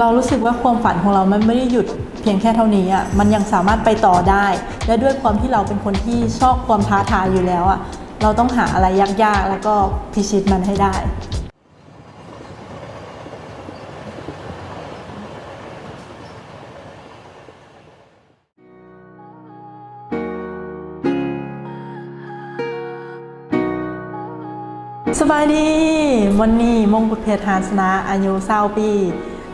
เรารู้สึกว่าความฝันของเรามันไม่ได้หยุดเพียงแค่เท่านี้อะ มันยังสามารถไปต่อได้ และด้วยความที่เราเป็นคนที่ชอบความท้าทายอยู่แล้วอะ เราต้องหาอะไรยากๆ แล้วก็พิชิตมันให้ได้ สบายดีมอนนี่มงกุฎเพชรหานสนะอายุเศร้าปี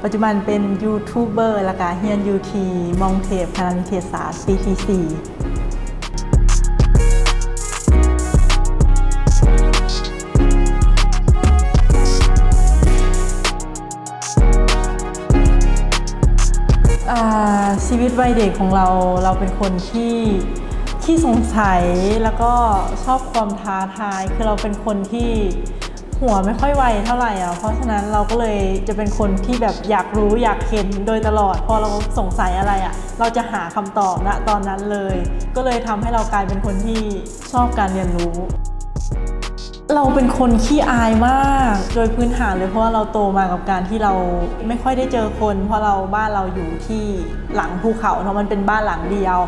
ปัจจุบันเป็นยูทูบเบอร์ละกาเฮียนยูทีมองเทพคณะนิเทศศาสตร์ปีที่สี่ชีวิตวัยเด็กของเราเราเป็นคนที่ที่สงสัยแล้วก็ชอบความท้าทาย คือเราเป็นคนที่ หัวไม่ค่อยไวเท่าไหร่อะ เพราะฉะนั้นเราก็เลยจะเป็นคนที่แบบอยากรู้อยากเห็นโดยตลอด พอเราสงสัยอะไรอะ เราจะหาคำตอบณตอนนั้นเลย ก็เลยทำให้เรากลายเป็นคนที่ชอบการเรียนรู้ เราเป็นคนขี้อายมาก โดยพื้นฐานเลยเพราะว่าเราโตมากับการที่เราไม่ค่อยได้เจอคน เพราะเราบ้านเราอยู่ที่หลังภูเขาเนาะมันเป็นบ้านหลังเดียว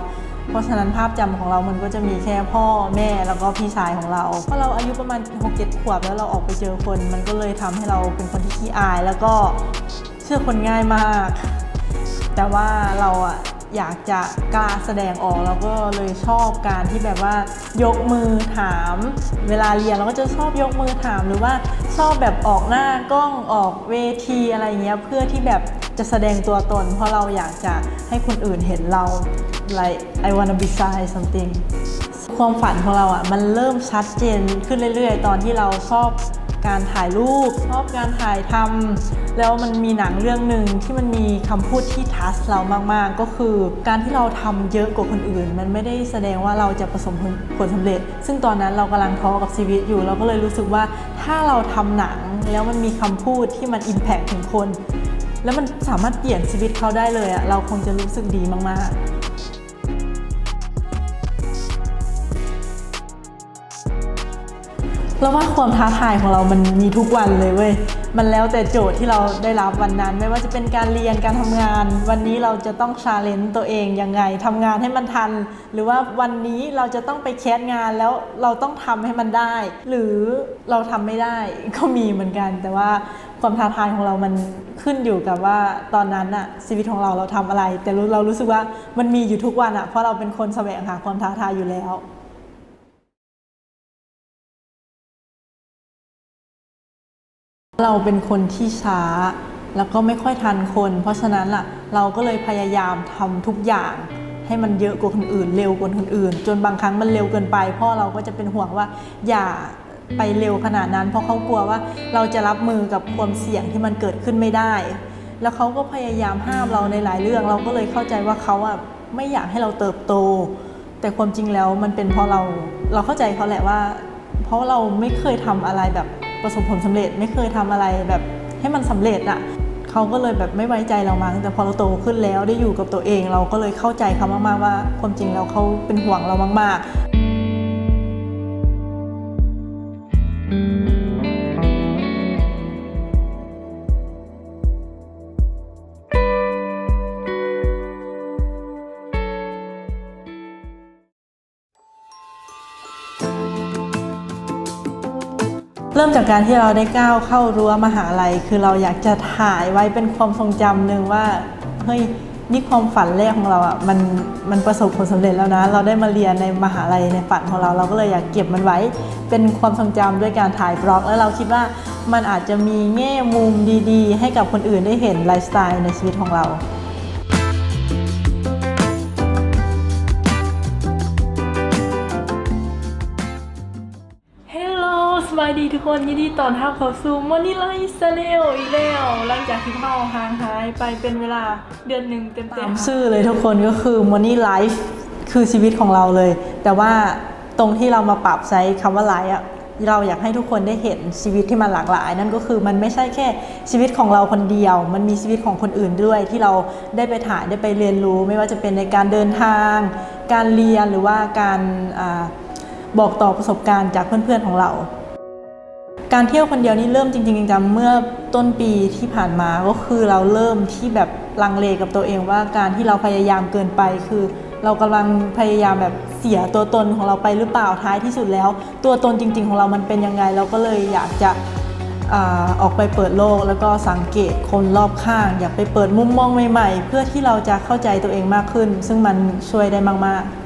เพราะฉะนั้นภาพจำของเรามันก็จะมีแค่พ่อแม่แล้วก็พี่ชายของเราพอเราอายุประมาณ6-7ขวบแล้วเราออกไปเจอคน มันก็เลยทำให้เราเป็นคนที่ขี้อาย แล้วก็เชื่อคนง่ายมาก แต่ว่าเราอะ อยากจะกล้าแสดงออกแล้วก็เลยชอบการที่แบบว่ายกมือถาม เวลาเรียนเราก็จะชอบยกมือถามหรือว่าชอบแบบออกหน้ากล้องออกเวทีอะไรเงี้ยเพื่อที่แบบจะแสดงตัวตน เพราะเราอยากจะให้คนอื่นเห็นเรา like I wanna be shy something ความฝันของเราอะมันเริ่มชัดเจนขึ้นเรื่อยๆ ตอนที่เราชอบ การถ่ายรูปชอบการถ่ายทำแล้วมันมีหนังเรื่องหนึ่งที่มันมีคำพูดที่ทัชเรามากๆ ก็คือ การที่เราทำเยอะกว่าคนอื่น มันไม่ได้แสดงว่าเราจะประสบผลสำเร็จ ซึ่งตอนนั้นเรากำลังท้อกับชีวิตอยู่ เราก็เลยรู้สึกว่าถ้าเราทำหนังแล้วมันมีคำพูดที่มันอิมแพคถึงคน แล้วมันสามารถเปลี่ยนชีวิตเขาได้เลยอะเราคงจะรู้สึกดีมากๆ แล้วว่าความท้าทายของเรามันมีทุกวันเลยเว้ย มันแล้วแต่โจทย์ที่เราได้รับวันนั้น ไม่ว่าจะเป็นการเรียนการทำงาน วันนี้เราจะต้องชาเลนจ์ตัวเองยังไงทำงานให้มันทัน หรือว่าวันนี้เราจะต้องไปแคสงานแล้วเราต้องทำให้มันได้ หรือเราทำไม่ได้ก็มีเหมือนกัน แต่ว่าความท้าทายของเรามันขึ้นอยู่กับว่าตอนนั้นอะชีวิตของเราเราทำอะไร แต่รู้เรารู้สึกว่ามันมีอยู่ทุกวันอะเพราะเราเป็นคนแสวงหาความท้าทายอยู่แล้ว เราเป็นคนที่ช้า แล้วก็ไม่ค่อยทันคน เพราะฉะนั้นล่ะเราก็เลยพยายามทำทุกอย่างให้มันเยอะกว่าคนอื่น เร็วกว่าคนอื่น จนบางครั้งมันเร็วเกินไปพ่อเราก็จะเป็นห่วงว่าอย่าไปเร็วขนาดนั้น เพราะเขากลัวว่าเราจะรับมือกับความเสี่ยงที่มันเกิดขึ้นไม่ได้ แล้วเขาก็พยายามห้ามเราในหลายเรื่อง เราก็เลยเข้าใจว่าเขาอะไม่อยากให้เราเติบโต แต่ความจริงแล้วมันเป็นเพราะเราเราเข้าใจเขาแหละว่า เพราะเราไม่เคยทำอะไรแบบ ประสบผลสำเร็จไม่เคยทำอะไรแบบให้มันสำเร็จอะ่ะเขาก็เลยแบบไม่ไว้ใจเรามั้งแต่พอเราโตขึ้นแล้วได้อยู่กับตัวเอง เราก็เลยเข้าใจเขามากๆว่า ความจริงแล้วเขาเป็นห่วงเรามากๆ เริ่มจากการที่เราได้ก้าวเข้ารั้วมหาลัย คือเราอยากจะถ่ายไว้เป็นความทรงจำหนึ่งว่าเฮ้ยนี่ความฝันแรกของเราอะมันมันประสบผลสำเร็จแล้วนะ เราได้มาเรียนในมหาลัยในฝันของเรา เราก็เลยอยากเก็บมันไว้ เป็นความทรงจำด้วยการถ่ายบล็อก แล้วเราคิดว่ามันอาจจะมีแง่มุมดี ๆ ให้กับคนอื่นได้เห็นไลฟ์สไตล์ในชีวิตของเราายดีทุกคนยินดีต้อนรับเข้าสู่มอนี่ไลฟ์สเนลอีกแล้วหลังจากที่เข้าห่างหายไปเป็นเวลาเดือนหนึ่งเต็มๆตามชื่อเลยทุกคนก็คือ Money Life คือชีวิตของเราเลย แต่ว่าตรงที่เรามาปรับใช้คำว่าไลฟ์อะเราอยากให้ทุกคนได้เห็นชีวิตที่มันหลากหลาย นั่นก็คือมันไม่ใช่แค่ชีวิตของเราคนเดียว มันมีชีวิตของคนอื่นด้วย ที่เราได้ไปถ่ายได้ไปเรียนรู้ ไม่ว่าจะเป็นในการเดินทาง การเรียนหรือว่าการบอกต่อประสบการณ์จากเพื่อนๆของเรา การเที่ยวคนเดียวนี่เริ่มจริงๆจังเมื่อต้นปีที่ผ่านมาก็คือเราเริ่มที่แบบลังเลกับตัวเองว่าการที่เราพยายามเกินไปคือ เรากำลังพยายามแบบเสียตัวตนของเราไปหรือเปล่าท้ายที่สุดแล้ว ตัวตนจริง ๆ ของเรามันเป็นยังไง เราก็เลยอยากจะออกไปเปิดโลกแล้วก็สังเกตคนรอบข้าง อยากไปเปิดมุมมองใหม่ๆ เพื่อที่เราจะเข้าใจตัวเองมากขึ้น ซึ่งมันช่วยได้มากๆ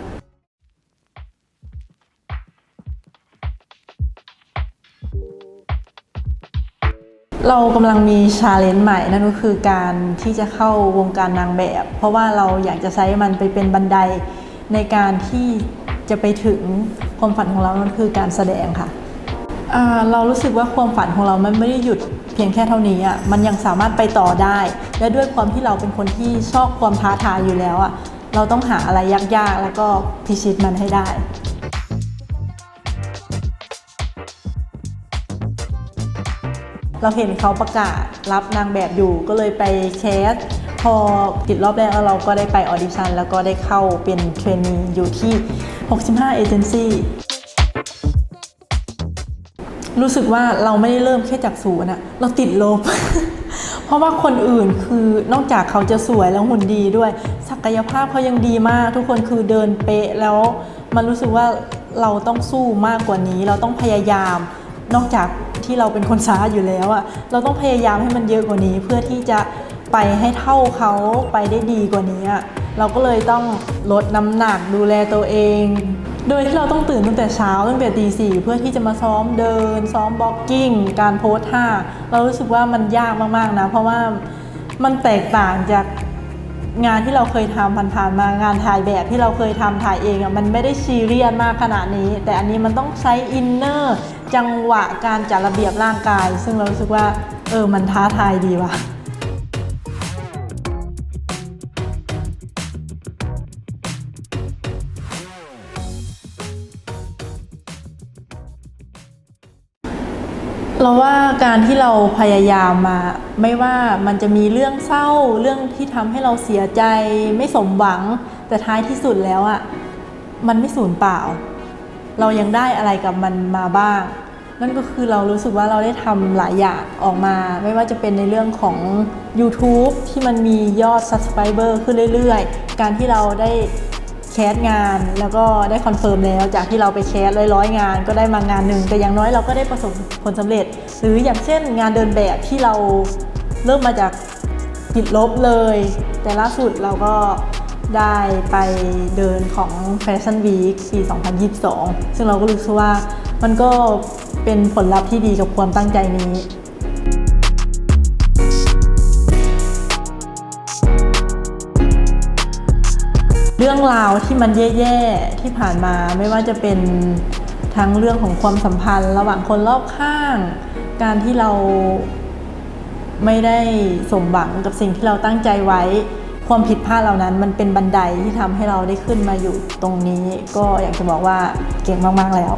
เรากำลังมีชาเลนจ์ใหม่นั่นก็คือการที่จะเข้าวงการนางแบบ เพราะว่าเราอยากจะใช้มันไปเป็นบันไดในการที่จะไปถึงความฝันของเรานั่นคือการแสดงค่ะเรารู้สึกว่าความฝันของเรามันไม่ได้หยุดเพียงแค่เท่านี้อะมันยังสามารถไปต่อได้ และด้วยความที่เราเป็นคนที่ชอบความท้าทายอยู่แล้วอะเราต้องหาอะไรยากๆ แล้วก็พิชิตมันให้ได้ เราเห็นเขาประกาศรับนางแบบอยู่ก็เลยไปแคสพอติดรอบแรกแล้วเราก็ได้ไปออดิชั่นแล้วก็ได้เข้าเป็นเทรนนีอยู่ที่ 65 เอเจนซี่รู้สึกว่าเราไม่ได้เริ่มแค่จากศูนย์อะเราติดลบ เพราะว่าคนอื่นคือนอกจากเขาจะสวยแล้วหุ่นดีด้วย ศักยภาพเขายังดีมาก ทุกคนคือเดินเป๊ะแล้ว มันรู้สึกว่าเราต้องสู้มากกว่านี้ เราต้องพยายาม นอกจาก ที่เราเป็นคนช้าอยู่แล้วอะเราต้องพยายามให้มันเยอะกว่านี้ เพื่อที่จะไปให้เท่าเขาไปได้ดีกว่านี้อะเราก็เลยต้องลดน้ำหนักดูแลตัวเอง โดยที่เราต้องตื่นตั้งแต่เช้าตั้งแต่ตีสี่เพื่อที่จะมาซ้อมเดิน ซ้อมบล็อกกิ้ง การโพสท่าเรารู้สึกว่ามันยากมากๆนะ เพราะว่ามันแตกต่างจากงานที่เราเคยทำผ่านๆมางานถ่ายแบบที่เราเคยทำถ่ายเองอะมันไม่ได้ซีเรียสมากขนาดนี้ แต่อันนี้มันต้องใช้อินเนอร์ จังหวะการจัดระเบียบร่างกาย ซึ่งเรารู้สึกว่าเออมันท้าทายดีว่ะเราว่าการที่เราพยายามมา ไม่ว่ามันจะมีเรื่องเศร้าเรื่องที่ทำให้เราเสียใจไม่สมหวัง แต่ท้ายที่สุดแล้วอะ่ะมันไม่สูญเปล่า เรายังได้อะไรกับมันมาบ้าง นั่นก็คือเรารู้สึกว่าเราได้ทำหลายอย่างออกมา ไม่ว่าจะเป็นในเรื่องของ YouTube ที่มันมียอด Subscriber ขึ้นเรื่อยๆ การที่เราได้แคสงานแล้วก็ได้คอนเฟิร์มแล้วจากที่เราไปแคสร้อยๆงาน ก็ได้มางานหนึ่งแต่อย่างน้อยเราก็ได้ประสบผลสำเร็จ หรืออย่างเช่นงานเดินแบบที่เราเริ่มมาจากติดลบเลย แต่ล่าสุดเราก็ได้ไปเดินของ Fashion Week ปี 2022 ซึ่งเราก็รู้สึกว่า มันก็เป็นผลลัพธ์ที่ดีกับความตั้งใจนี้เรื่องราวที่มันแย่ๆที่ผ่านมาไม่ว่าจะเป็นทั้งเรื่องของความสัมพันธ์ ระหว่างคนรอบข้าง การที่เราไม่ได้สมหวังกับสิ่งที่เราตั้งใจไว้ ความผิดพลาดเหล่านั้น มันเป็นบันไดที่ทำให้เราได้ขึ้นมาอยู่ตรงนี้ ก็อยากจะบอกว่าเก่งมากๆแล้ว